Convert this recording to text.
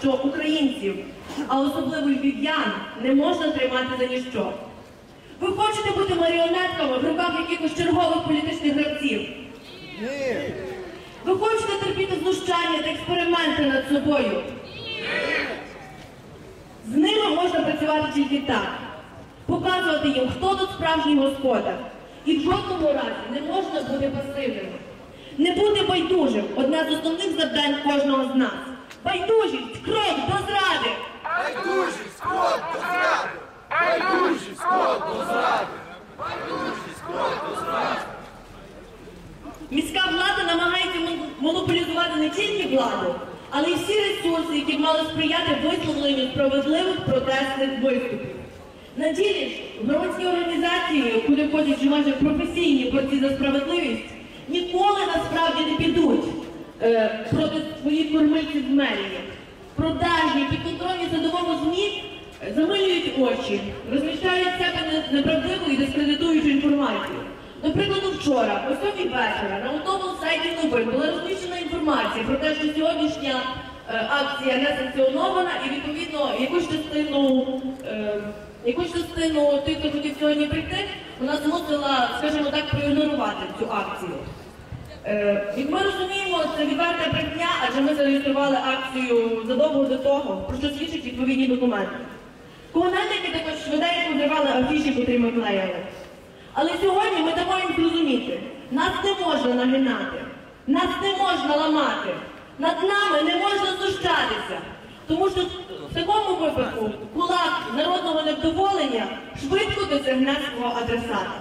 що українців, а особливо львів'ян, не можна тримати за ніщо. Ви хочете бути маріонетками в руках якихось чергових політичних гравців? Ні. Ви хочете терпіти знущання та експерименти над собою? З ними можна працювати тільки так. Показувати їм, хто тут справжній господар. І в жодному разі не можна бути пасивним. Не бути байдужим одне з основних завдань кожного з нас. Байдужість, крок до зради. Байдужість, крок до зради! Байдужість, крок до зради! Байдужість, крок до зради! Міська влада намагається монополізувати не тільки владу, але й всі ресурси, які мали сприяти висловленню справедливих протестних виступів. На ділі ж громадські організації, куди входять майже професійні борці за справедливість, ніколи насправді не е, проти своїх кормильців в мерії. Продажні, підконтрольні садовому ЗМІ е, замилюють очі, розміщають себе неправдиву і дискредитуючу інформацію. До прикладу, вчора, о 7 вечора, на одному з сайтів новин була розміщена інформація про те, що сьогоднішня е, акція не санкціонована і відповідно якусь частину, е, якусь частину тих, хто хотів сьогодні прийти, вона змусила, скажімо так, проігнорувати цю акцію. Е, Як ми розуміємо, це відверта брехня, адже ми зареєстрували акцію задовго до того, про що свідчать відповідні документи. Комунальники також швиденько зривали афіші, котрі ми клеїли. Але сьогодні ми дамо їм зрозуміти, нас не можна нагинати, нас не можна ламати, над нами не можна знущатися. Тому що в такому випадку кулак народного невдоволення швидко досягне свого адресата.